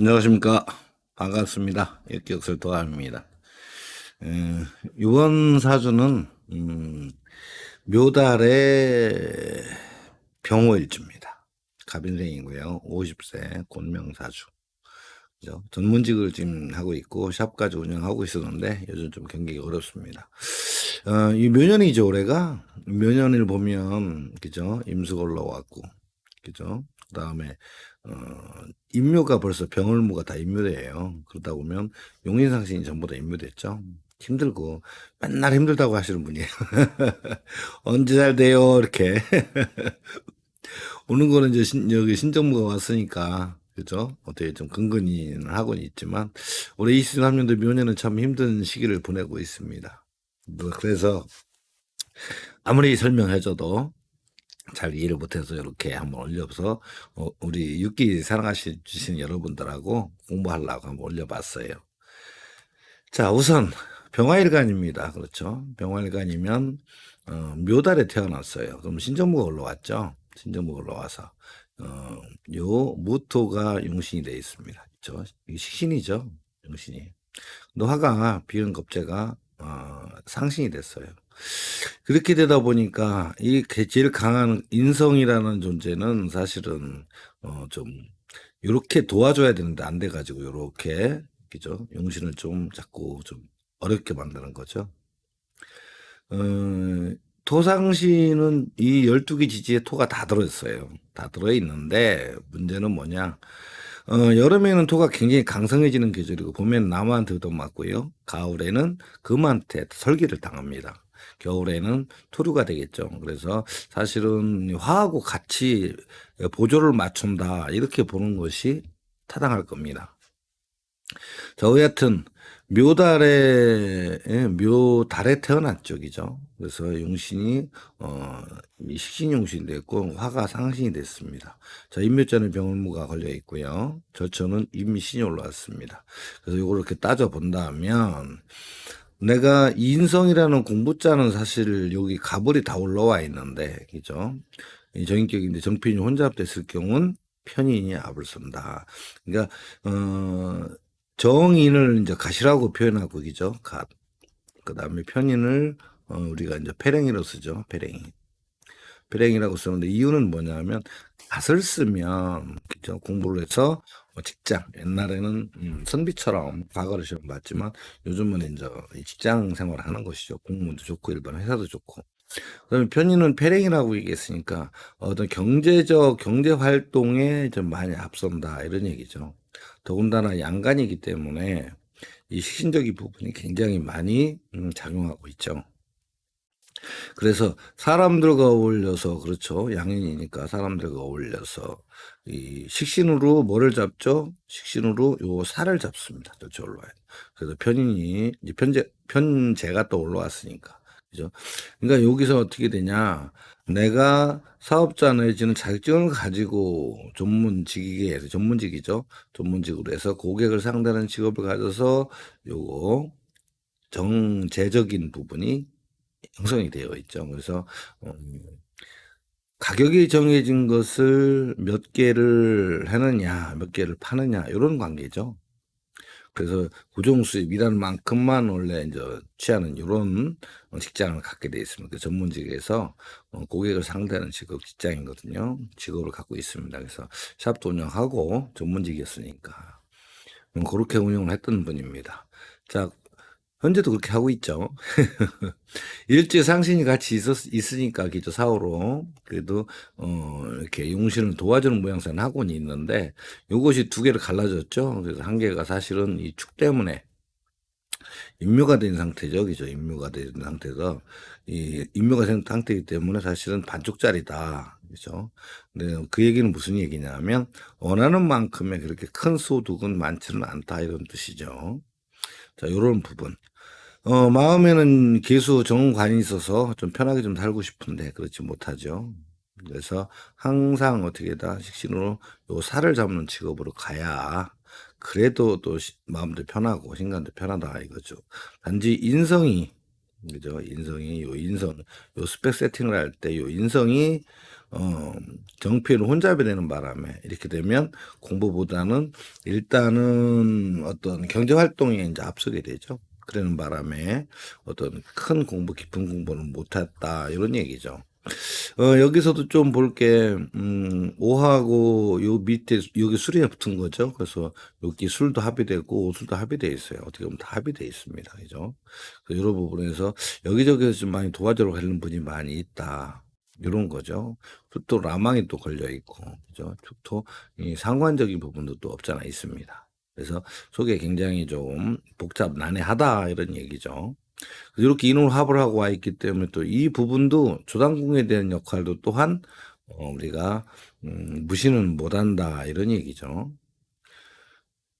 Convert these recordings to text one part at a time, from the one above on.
안녕하십니까. 반갑습니다. 역기역설 도함입니다. 이번 사주는, 음, 묘달의 병호일주입니다. 갑인생이고요. 50세 곤명사주. 그죠? 전문직을 지금 하고 있고, 샵까지 운영하고 있었는데, 요즘 좀 경기가 어렵습니다. 어, 이 묘년이죠, 올해가. 묘년을 보면, 그죠? 임수가 올라왔고, 그죠? 그 다음에, 어, 임묘가 벌써 병을무가 다 임묘돼요. 그러다 보면 용인상신이 전부 다 임묘됐죠. 힘들고 맨날 힘들다고 하시는 분이에요. 언제 잘 돼요? 이렇게. 오는 거는 이제 신, 여기 신정부가 왔으니까 그죠? 어떻게 좀 근근히는 하고는 있지만 올해 23년도 묘년은 참 힘든 시기를 보내고 있습니다. 뭐 그래서 아무리 설명해줘도 잘 이해를 못해서 이렇게 한번 올려서 어, 우리 육기 사랑하시 주신 여러분들하고 공부하려고 한번 올려봤어요. 자 우선 병화일간입니다. 그렇죠? 병화일간이면 어, 묘달에 태어났어요. 그럼 신정무가 올라왔죠. 신정무가 올라와서 어, 요 무토가 용신이 되어 있습니다. 그렇죠? 식신이죠. 용신이. 근데 화가 비은 겁재가 어, 상신이 됐어요. 그렇게 되다 보니까 이 제일 강한 인성이라는 존재는 사실은 어 좀 요렇게 도와줘야 되는데 안 돼 가지고 요렇게 그죠 용신을 좀 자꾸 좀 어렵게 만드는 거죠. 어, 토상신은 이 12개 지지에 토가 다 들어있어요. 다 들어있는데 문제는 뭐냐 어, 여름에는 토가 굉장히 강성해지는 계절이고 봄에는 나무한테 얻어맞고요. 가을에는 금한테 설기를 당합니다. 겨울에는 토류가 되겠죠. 그래서 사실은 화하고 같이 보조를 맞춘다 이렇게 보는 것이 타당할 겁니다. 자, 여하튼 묘달에 예, 묘달에 태어난 쪽이죠. 그래서 용신이 어 식신 용신이 됐고 화가 상신이 됐습니다. 자 인묘자는 병을무가 걸려 있고요. 저처는 인미신이 올라왔습니다. 그래서 이걸 이렇게 따져 본다면 내가 인성이라는 공부자는 사실 여기 가불이 다 올라와 있는데, 그죠? 이 정인격인데 정편이 혼자 됐을 경우는 편인이 압을 쓴다. 그러니까, 어, 정인을 이제 가시라고 표현하고, 그죠? 갓. 그 다음에 편인을, 어, 우리가 이제 패랭이로 쓰죠. 패랭이. 패랭이라고 쓰는데 이유는 뭐냐면, 갓을 쓰면, 그죠? 공부를 해서 뭐 직장 옛날에는 음, 선비처럼 과거를 시험 봤지만 요즘은 이제 직장 생활을 하는 것이죠. 공무원도 좋고 일반 회사도 좋고. 그다음에 편의는 패랭이라고 얘기했으니까 어떤 경제적 경제 활동에 좀 많이 앞선다 이런 얘기죠. 더군다나 양간이기 때문에 이 식신적인 부분이 굉장히 많이 음, 작용하고 있죠. 그래서 사람들과 어울려서 그렇죠. 양인이니까 사람들과 어울려서 이 식신으로 뭐를 잡죠? 식신으로 요 살을 잡습니다. 저 올라와요. 그래서 편인이 이제 편제 편제가 또 올라왔으니까. 그죠? 그러니까 여기서 어떻게 되냐? 내가 사업자 내지는 자격증을 가지고 전문직이게 전문직이죠. 전문직으로 해서 고객을 상대하는 직업을 가져서 요거 정제적인 부분이 형성이 되어 있죠. 그래서 음, 가격이 정해진 것을 몇 개를 하느냐, 몇 개를 파느냐 이런 관계죠. 그래서 고정 수입이라는 만큼만 원래 이제 취하는 이런 직장을 갖게 돼 있습니다. 그 전문직에서 어, 고객을 상대하는 직업 직장이거든요. 직업을 갖고 있습니다. 그래서 샵도 운영하고 전문직이었으니까 음, 그렇게 운영을 했던 분입니다. 자, 현재도 그렇게 하고 있죠. 일제 상신이 같이 있었, 있으니까 기초 사후로 그래도 어 이렇게 용신을 도와주는 모양새는 학원이 있는데 요것이 두 개를 갈라졌죠. 그래서 한 개가 사실은 이 축 때문에 임묘가 된 상태죠. 그죠? 임묘가 된 상태에서 이 임묘가 된 상태이기 때문에 사실은 반쪽짜리다. 그죠? 근데 그 얘기는 무슨 얘기냐면 원하는 만큼의 그렇게 큰 소득은 많지는 않다 이런 뜻이죠. 자, 요런 부분. 어, 마음에는 개수 정관이 있어서 좀 편하게 좀 살고 싶은데 그렇지 못하죠. 그래서 항상 어떻게 다 식신으로 요 살을 잡는 직업으로 가야 그래도 또 마음도 편하고 신간도 편하다 이거죠. 단지 인성이 그죠? 인성이 요 인성 요 스펙 세팅을 할 때 요 인성이 어 정필을 혼잡이 되는 바람에 이렇게 되면 공부보다는 일단은 어떤 경제 활동에 인제 앞서게 되죠. 그러는 바람에 어떤 큰 공부 깊은 공부는 못 했다 이런 얘기죠. 어 여기서도 좀 볼게 음 5하고 요 밑에 여기 수리에 붙은 거죠. 그래서 여기 술도 합의되고 오술도 합의돼 있어요. 어떻게 보면 다 합의돼 있습니다. 그죠? 그 요런 부분에서 여기저기에서 좀 많이 도와주러 가는 분이 많이 있다. 요런 거죠. 또, 또 라망이 또 걸려 있고, 그죠? 또이 상관적인 부분도 또 없잖아 있습니다. 그래서 속에 굉장히 좀 복잡 난해하다 이런 얘기죠. 이렇게 인혼합을 하고 와 있기 때문에 또 이 부분도 조당궁에 대한 역할도 또한 어 우리가 음 무시는 못한다 이런 얘기죠.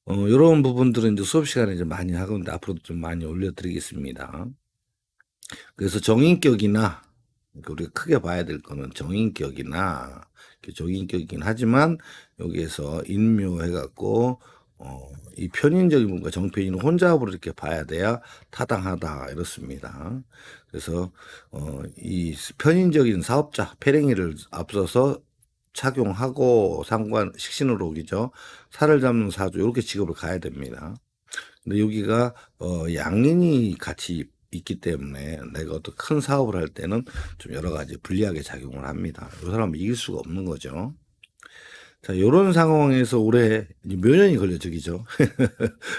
어 요런 부분들은 이제 수업 시간에 이제 많이 하건데 앞으로도 좀 많이 올려 드리겠습니다. 그래서 정인격이나 그러니까 우리가 크게 봐야 될 거는 정인격이나 정인격이긴 하지만 여기에서 인묘해 갖고 어 이 편인적인 부분과 정편인은 혼잡으로 이렇게 봐야 돼야 타당하다 이렇습니다. 그래서 어 이 편인적인 사업자 패랭이를 앞서서 착용하고 상관 식신으로 오기죠. 살을 잡는 사주 요렇게 직업을 가야 됩니다. 근데 여기가 어 양인이 같이 있기 때문에 내가 어떤 큰 사업을 할 때는 좀 여러 가지 불리하게 작용을 합니다. 요 사람은 이길 수가 없는 거죠. 자 요런 상황에서 올해 이제 묘년이 걸려적이죠.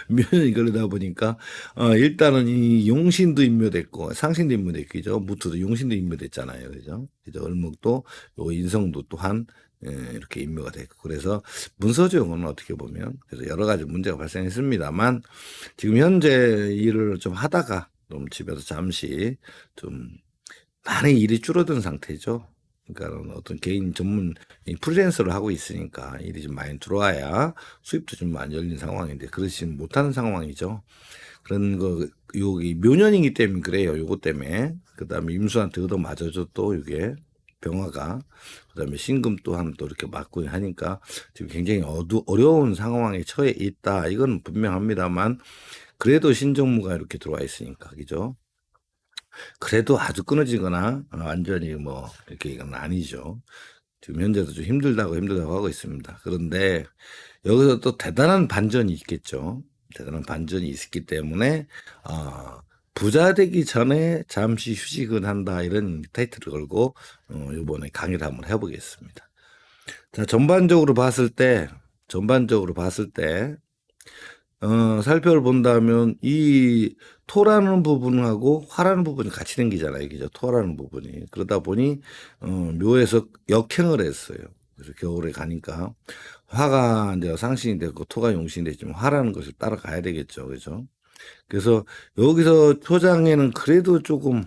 묘년이 걸리다 보니까 어 일단은 이 용신도 임묘됐고 상신도 임묘됐기죠. 무토도 용신도 임묘됐잖아요. 그죠? 그죠? 을목도 요 인성도 또한 예 이렇게 임묘가 됐고 그래서 문서적으로는 어떻게 보면 그래서 여러 가지 문제가 발생했습니다만 지금 현재 일을 좀 하다가 좀 집에서 잠시 좀 많이 일이 줄어든 상태죠. 그러니까는 어떤 개인 전문 이 프리랜서를 하고 있으니까 일이 좀 많이 들어와야 수입도 좀 많이 열린 상황인데 그렇지 못하는 상황이죠. 그런 거 여기 묘년이기 때문에 그래요. 요거 때문에 그다음에 임수한테 얻어 맞아줘 또 이게 병화가 그다음에 신금 또한 또 이렇게 맞고 하니까 지금 굉장히 어두 어려운 상황에 처해 있다. 이건 분명합니다만 그래도 신정무가 이렇게 들어와 있으니까 그죠? 그래도 아주 끊어지거나 어 완전히 뭐 이렇게 이건 아니죠. 지금 현재도 좀 힘들다고 힘들다고 하고 있습니다. 그런데 여기서 또 대단한 반전이 있겠죠. 대단한 반전이 있기 때문에 어 부자 되기 전에 잠시 휴식을 한다 이런 타이틀을 걸고 어 요번에 강의를 한번 해 보겠습니다. 자 전반적으로 봤을 때 전반적으로 봤을 때 어 살펴를 본다면 이 토라는 부분하고 화라는 부분이 같이 생기잖아요. 그죠? 토라는 부분이. 그러다 보니 어 묘에서 역행을 했어요. 그래서 겨울에 가니까 화가 인제 상신이 됐고 토가 용신이 됐지만 화라는 것을 따라가야 되겠죠. 그죠? 그래서 여기서 초장에는 그래도 쪼금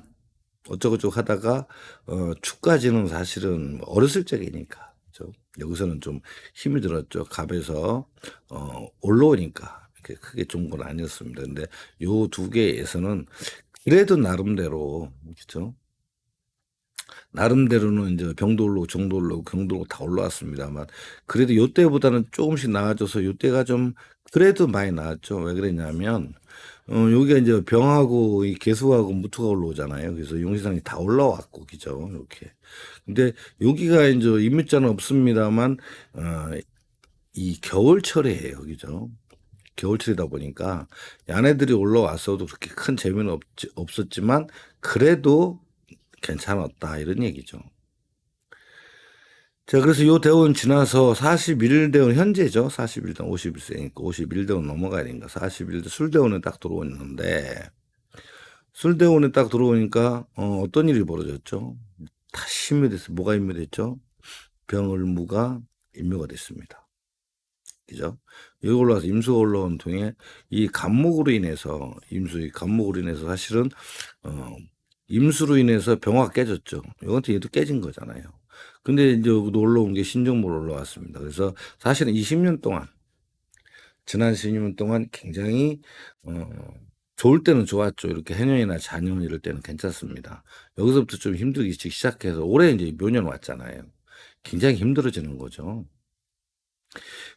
어쩌고저쩌고 하다가 어 축까지는 사실은 어렸을 적이니까 그죠? 여기서는 좀 힘이 들었죠. 갑에서 어 올라오니까. 그렇게 크게 좋은 건 아니었습니다. 근데 요 두 개에서는 그래도 나름대로 그죠? 나름대로는 정도 올라오고 경도 올라오고 다 올라왔습니다만 그래도 요때보다는 쪼금씩 나아져서 요때가 좀 그래도 많이 나았죠. 왜 그랬냐면 어 여기가 인제 병하고 이 개수하고 무토가 올라오잖아요. 그래서 용신상이 다 올라왔고 그죠? 요렇게. 근데 여기가 인제 임묘자는 없습니다만 어 이 겨울철이에요. 그죠? 겨울철이다 보니까 야네들이 올라왔어도 그렇게 큰 재미는 없지 없었지만 그래도 괜찮았다 이런 얘기죠. 자 그래서 요 대운 지나서 41 대운 현재죠. 41 대운 51 세니까 51 대운 넘어가야 되니까 41대 술대운에 딱 들어오는데 술대운에 딱 들어오니까 어 어떤 일이 벌어졌죠? 다시 임묘됐어요. 뭐가 임묘됐죠? 병을 무가 임묘가 됐습니다. 그죠? 여기 올라와서 임수가 올라온 통에 이 간목으로 인해서 임수의 간목으로 인해서 사실은 어 임수로 인해서 병화가 깨졌죠. 요것도 얘도 깨진 거잖아요. 근데 여기도 올라온 게 신정목으로 올라왔습니다. 그래서 사실은 이 10년 동안 지난 10년 동안 굉장히 어 좋을 때는 좋았죠. 이렇게 해년이나 자년 이럴 때는 괜찮습니다. 여기서부터 좀 힘들기 시작해서 올해 인제 묘년 왔잖아요. 굉장히 힘들어지는 거죠.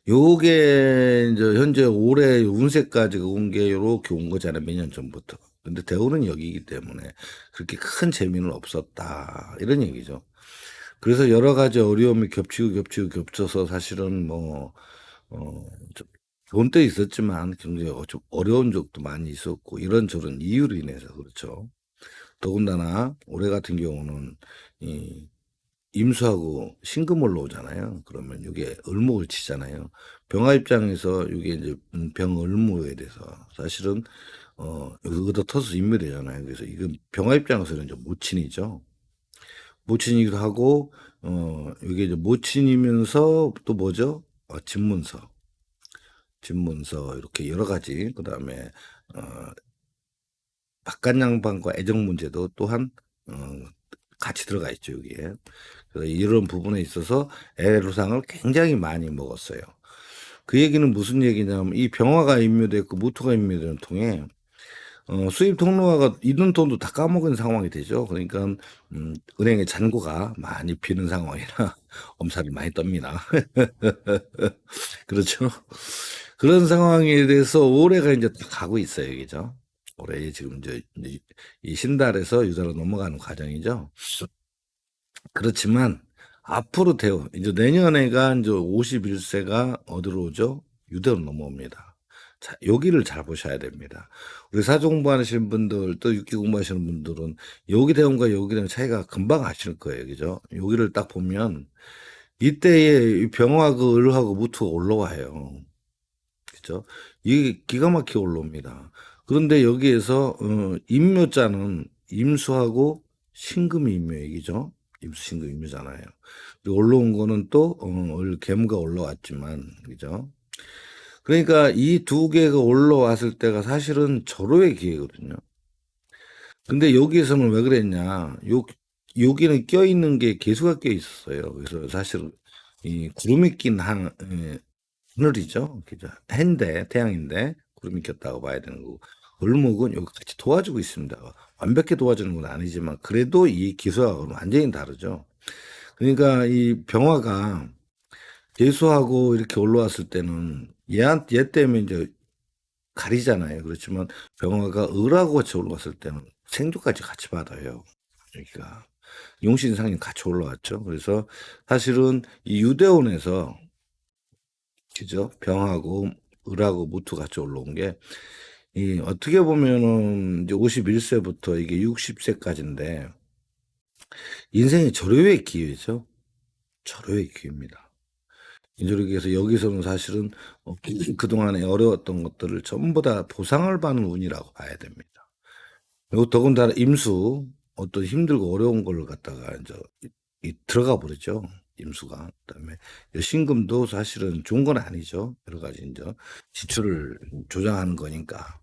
요게 인제 현재 올해 운세까지 온 게 요렇게 온 거잖아요, 몇 년 전부터. 근데 대우는 여기이기 때문에 그렇게 큰 재미는 없었다. 이런 얘기죠. 그래서 여러 가지 어려움이 겹치고 겹치고 겹쳐서 사실은 뭐, 어, 좀 좋은 때 있었지만 굉장히 어- 좀 어려운 적도 많이 있었고 이런저런 이유로 인해서 그렇죠. 더군다나 올해 같은 경우는 이 임수하고 신금 올라오잖아요. 그러면 이게 을목을 치잖아요. 병화 입장에서 이게 이제 음, 병을무에 대해서 사실은 어 여기다 터서 인묘되잖아요. 그래서 이건 병화 입장에서는 이제 모친이죠. 모친이기도 하고 어 이게 이제 모친이면서 또 뭐죠? 어, 집문서, 집문서 이렇게 여러 가지 그 다음에 어 박간양반과 애정 문제도 또한 어, 같이 들어가 있죠 여기에. 그래서 이런 부분에 있어서 애로상을 굉장히 많이 먹었어요. 그 얘기는 무슨 얘기냐면 이 병화가 임묘됐고 무토가 임묘되는 통에 어, 수입 통로화가 있는 돈도 다 까먹은 상황이 되죠. 그러니까 음, 은행의 잔고가 많이 비는 상황이라 엄살을 많이 떱니다. 그렇죠. 그런 상황에 대해서 올해가 이제 딱 가고 있어요, 그죠? 올해 지금 이제 이 신달에서 유달로 넘어가는 과정이죠. 그렇지만 앞으로 돼요. 이제 내년에가 이제 51세가 어디로 오죠? 유대로 넘어옵니다. 자, 여기를 잘 보셔야 됩니다. 우리 사주 공부하시는 분들, 또 육기 공부하시는 분들은 여기 대원과 여기 대원 차이가 금방 아실 거예요. 그죠? 여기를 딱 보면 이때에 이 병화하고 을하고 무토가 올라와요. 그죠? 이게 기가 막히게 올라옵니다. 그런데 여기에서 어, 임묘자는 임수하고 신금이 임묘 얘기죠. 임수 신금 임묘잖아요. 그리고 올라온 거는 또 어, 을 개무가 올라왔지만 그죠? 그러니까 이 두 개가 올라왔을 때가 사실은 절호의 기회거든요. 근데 여기에서는 왜 그랬냐? 요 여기는 껴 있는 게 개수가 껴 있었어요. 그래서 사실 이 구름이 낀 한, 예, 하늘이죠. 그죠? 해인데, 태양인데, 구름이 꼈다고 봐야 되는 거고. 을목은 여기 같이 도와주고 있습니다. 완벽히 도와주는 건 아니지만, 그래도 이 기수하고는 완전히 다르죠. 그러니까 이 병화가 개수하고 이렇게 올라왔을 때는 얘한, 얘 때문에 이제 가리잖아요. 그렇지만 병화가 을하고 같이 올라왔을 때는 생조까지 같이 받아요. 여기가. 용신상이 같이 올라왔죠. 그래서 사실은 이 유대원에서 그죠? 병하고 을하고 무토 같이 올라온 게, 이, 어떻게 보면은, 이제 51세부터 이게 60세까지인데, 인생의 절호의 기회죠. 절호의 기회입니다. 이렇게해서 여기서는 사실은 어, 그동안에 어려웠던 것들을 전부 다 보상을 받는 운이라고 봐야 됩니다. 그리고 더군다나 임수, 어떤 힘들고 어려운 걸 갖다가 이제 들어가 버리죠. 임수가. 그다음에 신금도 사실은 좋은 건 아니죠. 여러 가지 이제 지출을 조장하는 거니까.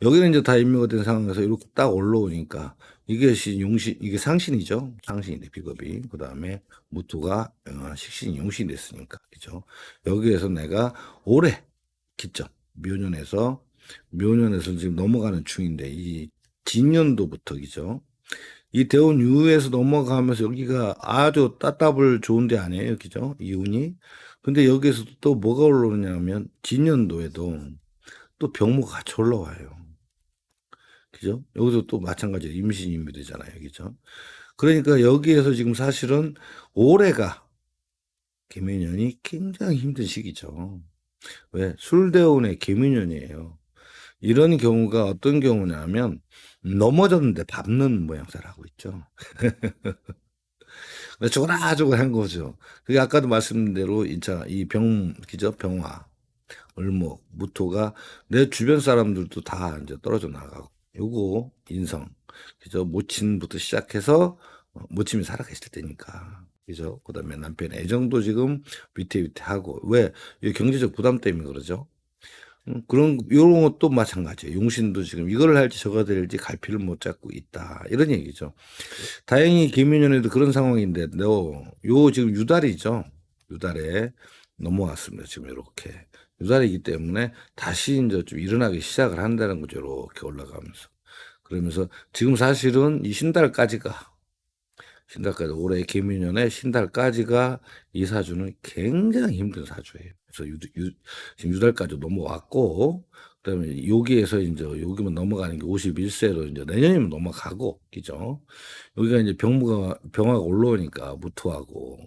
여기는 이제 다 임묘가 된 상황에서 이렇게 딱 올라오니까 이것이 용신, 이게 상신이죠. 상신인데 비겁이. 그 다음에 무토가 어, 식신이 용신이 됐으니까. 그죠. 여기에서 내가 올해 기점, 묘년에서, 묘년에서 지금 넘어가는 중인데, 이 진년도부터, 그죠. 이 대원 유에서 넘어가면서 여기가 아주 따따블 좋은 데 아니에요. 그죠? 이 운이. 근데 여기에서 또 뭐가 올라오냐면, 진년도에도 또 병모가 같이 올라와요. 그죠? 여기서 또 마찬가지로 임신임이 되잖아요. 그죠? 그러니까 여기에서 지금 사실은 올해가 개미년이 굉장히 힘든 시기죠. 왜? 술대운의 개미년이에요. 이런 경우가 어떤 경우냐면 넘어졌는데 밟는 모양새를 하고 있죠. 죽어라 죽어라 한 거죠. 그게 아까도 말씀드린 대로 인차 이 병, 기죠 병화, 을목, 무토가 내 주변 사람들도 다 이제 떨어져 나가고 요거 인성, 그죠 모친부터 시작해서 어, 모친이 살아계실 때니까. 그죠? 그 다음에 남편 애정도 지금 위태위태하고, 왜? 이 경제적 부담 때문에 그러죠? 음, 그런, 요런 것도 마찬가지예요. 용신도 지금 이걸 할지 저거 될지 갈피를 못 잡고 있다. 이런 얘기죠. 다행히 김민현에도 그런 상황인데, 너, 요 지금 유달이죠. 유달에 넘어왔습니다. 지금 이렇게. 유달이기 때문에 다시 이제 좀 일어나기 시작을 한다는 거죠. 이렇게 올라가면서. 그러면서 지금 사실은 이 신달까지가 신달까지 올해 개미년에 신달까지가 이 사주는 굉장히 힘든 사주예요. 그래서 유, 유, 지금 유달까지 넘어왔고 그다음에 여기에서 인제 여기만 넘어가는 게 51세로 인제 내년이면 넘어가고 그죠? 여기가 인제 병무가 병화가 올라오니까 무토하고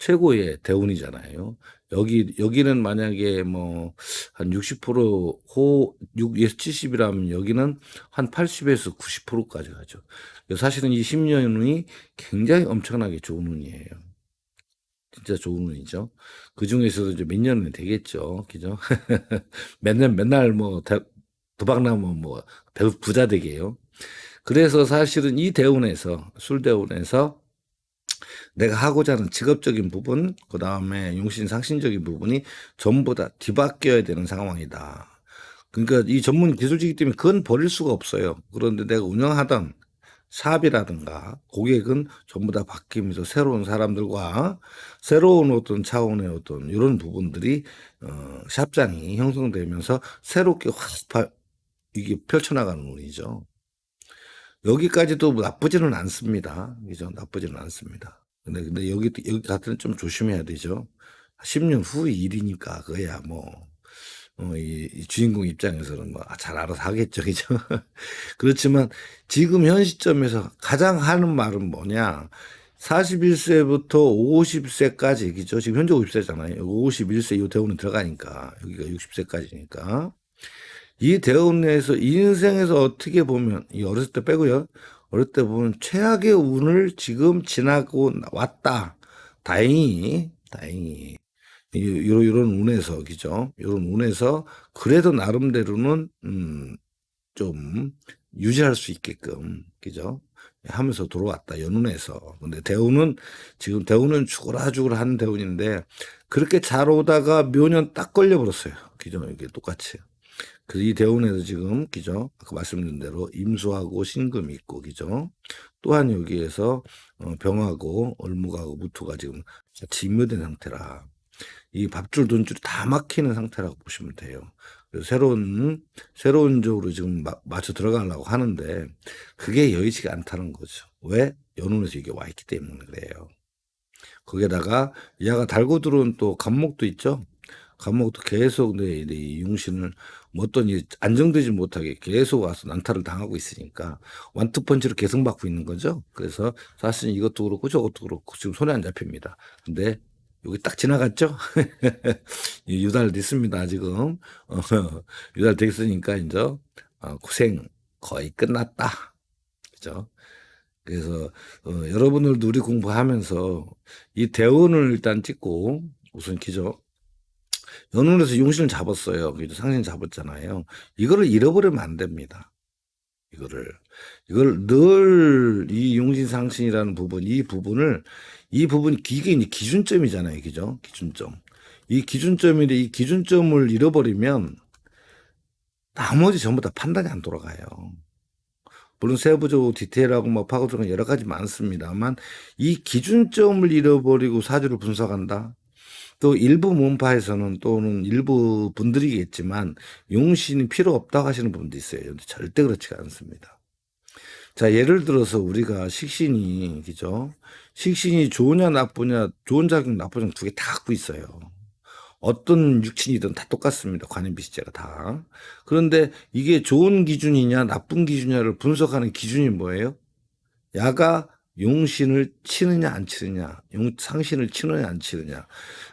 최고의 대운이잖아요. 여기 여기는 만약에 뭐 한 60%호 6에서 70이라면 여기는 한 80에서 90%까지 가죠. 사실은 이 10년이 굉장히 엄청나게 좋은 운이에요. 진짜 좋은 운이죠. 그 중에서도 이제 몇 년은 되겠죠. 그죠? 맨날 맨날 뭐 대 도박 나면 뭐배 부자 되게요. 그래서 사실은 이 대운에서 술 대운에서 내가 하고자 하는 직업적인 부분, 그 다음에 용신 상신적인 부분이 전부 다 뒤바뀌어야 되는 상황이다. 그러니까 이 전문 기술직이기 때문에 그건 버릴 수가 없어요. 그런데 내가 운영하던 사업이라든가 고객은 전부 다 바뀌면서 새로운 사람들과 새로운 어떤 차원의 어떤 이런 부분들이 어 샵장이 형성되면서 새롭게 확 바 이게 펼쳐나가는 운이죠. 여기까지도 나쁘지는 않습니다. 그죠? 나쁘지는 않습니다. 근데 근데 여기 여기 같은 좀 조심해야 되죠. 10년 후 일이니까 그야 뭐 어 이 이 주인공 입장에서는 뭐 잘 알아서 하겠죠. 그죠? 그렇지만 지금 현 시점에서 가장 하는 말은 뭐냐? 41 세부터 50 세까지 그죠? 지금 현재 50 세잖아요. 51세 요 대운은 들어가니까 여기가 60 세까지니까. 이 대운 내에서 인생에서 어떻게 보면 이 어렸을 때 빼고요. 어릴 때 보면 최악의 운을 지금 지나고 왔다. 다행히 다행히 이 요런 요런 운에서 그죠? 요런 운에서 그래도 나름대로는 음 좀 유지할 수 있게끔 그죠? 하면서 들어왔다. 연운에서. 근데 대운은 지금 대운은 죽어라 죽어라 하는 대운인데 그렇게 잘 오다가 묘년 딱 걸려 버렸어요. 그죠? 이게 똑같이. 그이 대운에서 지금 그죠? 아까 말씀드린 대로 임수하고 신금이 있고 그죠? 또한 여기에서 어 병하고 을목하고 무토가 지금 같이 임묘된 상태라 이 밥줄 돈줄이 다 막히는 상태라고 보시면 돼요. 그래서 새로운 새로운 쪽으로 지금 마, 맞춰 들어가려고 하는데 그게 여의치가 않다는 거죠. 왜? 연운에서 이게 와 있기 때문에 그래요. 거기에다가 얘가 달고 들어온 또 간목도 있죠. 간목도 계속 내, 이 용신을 뭐 어떤 이 안정되지 못하게 계속 와서 난타를 당하고 있으니까 완투펀치로 계속 받고 있는 거죠. 그래서 사실 이것도 그렇고 저것도 그렇고 지금 손에 안 잡힙니다. 근데 여기 딱 지나갔죠? 이 유달 됐습니다, 지금. 어, 유달 됐으니까, 이제, 어, 고생 거의 끝났다. 그죠? 그래서, 어, 여러분들도 우리 공부하면서 이 대원을 일단 찍고, 우선 기죠. 연운에서 용신을 잡았어요. 상신 잡았잖아요. 이거를 잃어버리면 안 됩니다. 이거를. 이걸 늘 이 용신 상신이라는 부분, 이 부분을, 이 부분, 이게 기준점이잖아요. 그죠? 기준점. 이 기준점인데 이 기준점을 잃어버리면 나머지 전부 다 판단이 안 돌아가요. 물론 세부적으로 디테일하고 뭐 파고들은 여러 가지 많습니다만 이 기준점을 잃어버리고 사주를 분석한다. 또 일부 문파에서는 또는 일부 분들이겠지만 용신이 필요 없다고 하시는 분도 있어요. 절대 그렇지가 않습니다. 자, 예를 들어서 우리가 식신이, 그죠? 식신이 좋으냐, 나쁘냐, 좋은 작용, 나쁜 작용 두 개 다 갖고 있어요. 어떤 육친이든 다 똑같습니다. 관인비시제가 다. 그런데 이게 좋은 기준이냐, 나쁜 기준이냐를 분석하는 기준이 뭐예요? 야가 용신을 치느냐, 안 치느냐, 용, 상신을 치느냐, 안 치느냐.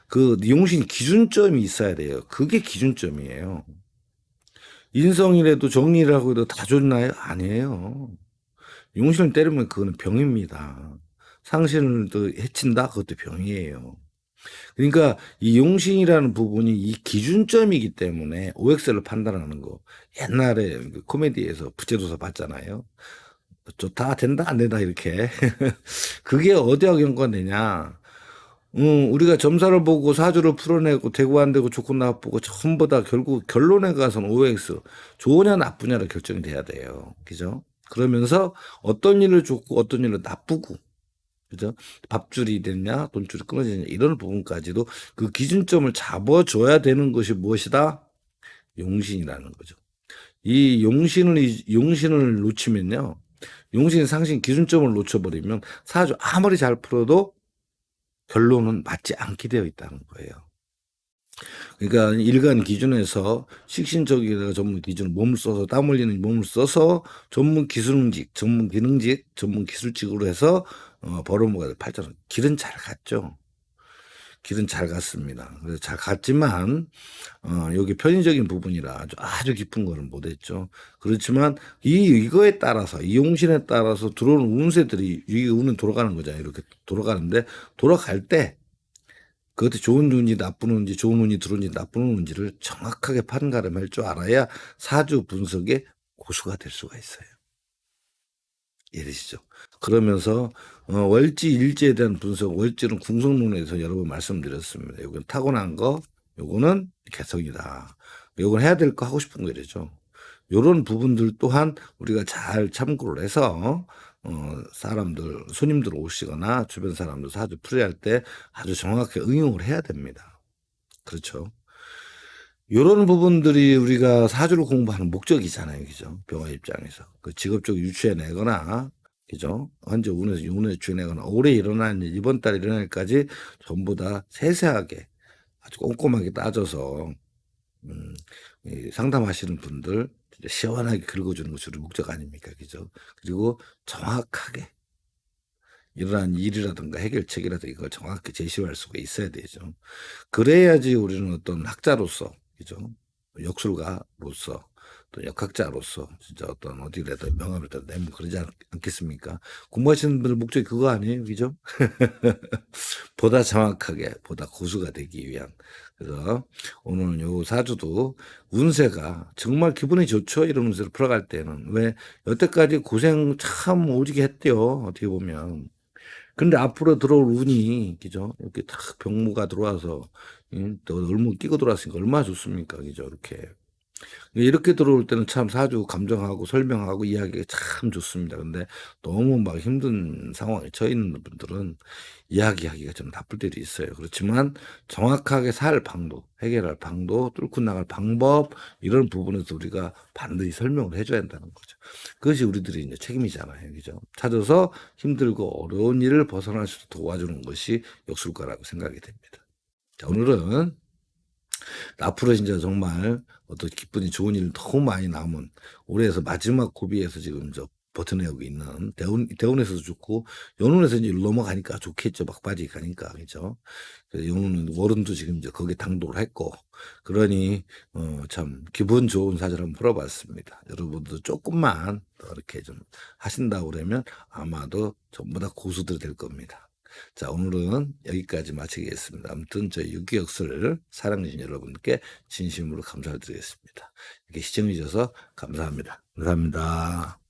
그 용신 기준점이 있어야 돼요. 그게 기준점이에요. 인성이라도 정리라고 해도 다 좋나요? 아니에요. 용신을 때리면 그거는 병입니다. 상신을 또 해친다? 그것도 병이에요. 그러니까 이 용신이라는 부분이 이 기준점이기 때문에 OX를 판단하는 거. 옛날에 그 코미디에서 부채조사 봤잖아요. 좋다, 된다, 안 된다, 이렇게. 그게 어디하고 연관되냐. 음, 우리가 점사를 보고 사주를 풀어내고 되고 안 되고 좋고 나쁘고 전부 다 결국 결론에 가서는 OX 좋으냐 나쁘냐를 결정이 돼야 돼요. 그죠? 그러면서 어떤 일을 좋고 어떤 일을 나쁘고 그죠? 밥줄이 되냐 돈줄이 끊어지냐 이런 부분까지도 그 기준점을 잡아줘야 되는 것이 무엇이다? 용신이라는 거죠. 이 용신을 용신을 놓치면요. 용신 상신 기준점을 놓쳐버리면 사주 아무리 잘 풀어도 결론은 맞지 않게 되어 있다는 거예요. 그러니까 일간 기준에서 식신적이다가 전문 기준 몸을 써서 땀 흘리는 몸을 써서 전문 기술직, 전문 기능직, 전문 기술직으로 해서 어, 돼. 8천 원. 길은 잘 갔죠. 길은 잘 갔습니다. 그래서 잘 갔지만 어, 여기 편의적인 부분이라 아주, 아주 깊은 거는 못했죠. 그렇지만 이 이거에 따라서 이용신에 따라서 들어오는 운세들이 이 운은 돌아가는 거잖아요. 이렇게 돌아가는데 돌아갈 때 그것도 좋은 운이 나쁜 운인지 좋은 운이 들어온지 나쁜 운인지를 정확하게 판가름할 줄 알아야 사주 분석의 고수가 될 수가 있어요. 이해되시죠? 그러면서 어, 월지 일지에 대한 분석, 월지는 궁성론에서 여러 번 말씀드렸습니다. 이건 타고난 거, 요거는 개성이다. 요건 해야 될 거 하고 싶은 거 이래죠. 요런 부분들 또한 우리가 잘 참고를 해서 어, 사람들, 손님들 오시거나 주변 사람들 사주 풀이할 때 아주 정확하게 응용을 해야 됩니다. 그렇죠. 요런 부분들이 우리가 사주를 공부하는 목적이잖아요. 그죠? 병화 입장에서. 그 직업적 유추해 내거나, 그죠? 현재 운에서 운에 주내거나, 올해 일어난 일, 이번 달 일어날 일까지 전부 다 세세하게 아주 꼼꼼하게 따져서, 음, 이 상담하시는 분들 시원하게 긁어주는 것이 우리 목적 아닙니까? 그죠? 그리고 정확하게 일어난 일이라든가 해결책이라든가 이걸 정확히 제시할 수가 있어야 되죠. 그래야지 우리는 어떤 학자로서, 그죠? 역술가로서, 또 역학자로서, 진짜 어떤 어디라도 명함을 다 내면 그러지 않, 않겠습니까? 공부하시는 분들 목적이 그거 아니에요? 그죠? 보다 정확하게, 보다 고수가 되기 위한. 그래서 오늘은 요 사주도 운세가 정말 기분이 좋죠. 이런 운세를 풀어갈 때는. 왜? 여태까지 고생 참 오지게 했대요. 어떻게 보면. 근데 앞으로 들어올 운이, 그죠? 이렇게 탁 병무가 들어와서, 음, 또 얼무 끼고 들어왔으니까 얼마나 좋습니까? 그죠? 이렇게. 이렇게 들어올 때는 참 사주 감정하고 설명하고 이야기가 참 좋습니다. 근데 너무 막 힘든 상황에 처해 있는 분들은 이야기하기가 좀 나쁠 때도 있어요. 그렇지만 정확하게 살 방도, 해결할 방도, 뚫고 나갈 방법, 이런 부분에서 우리가 반드시 설명을 해줘야 한다는 거죠. 그것이 우리들이 이제 책임이잖아요. 그죠? 찾아서 힘들고 어려운 일을 벗어날 수 도와주는 것이 역술가라고 생각이 됩니다. 자, 오늘은 앞으로 진짜 정말 어떤 기분이 좋은 일 너무 많이 남은 올해에서 마지막 고비에서 지금 저 버텨내고 있는 대운 대운에서도 좋고 연운에서 이제 넘어가니까 좋겠죠. 막바지 가니까. 그죠? 연운은 월운도 지금 이제 거기 당도를 했고 그러니 어 참 기분 좋은 사주를 한번 풀어봤습니다. 여러분도 조금만 더 이렇게 좀 하신다고 그러면 아마도 전부 다 고수들이 될 겁니다. 자, 오늘은 여기까지 마치겠습니다. 아무튼 저희 유기역설 사랑해주신 여러분께 진심으로 감사드리겠습니다. 이렇게 시청해주셔서 감사합니다. 감사합니다.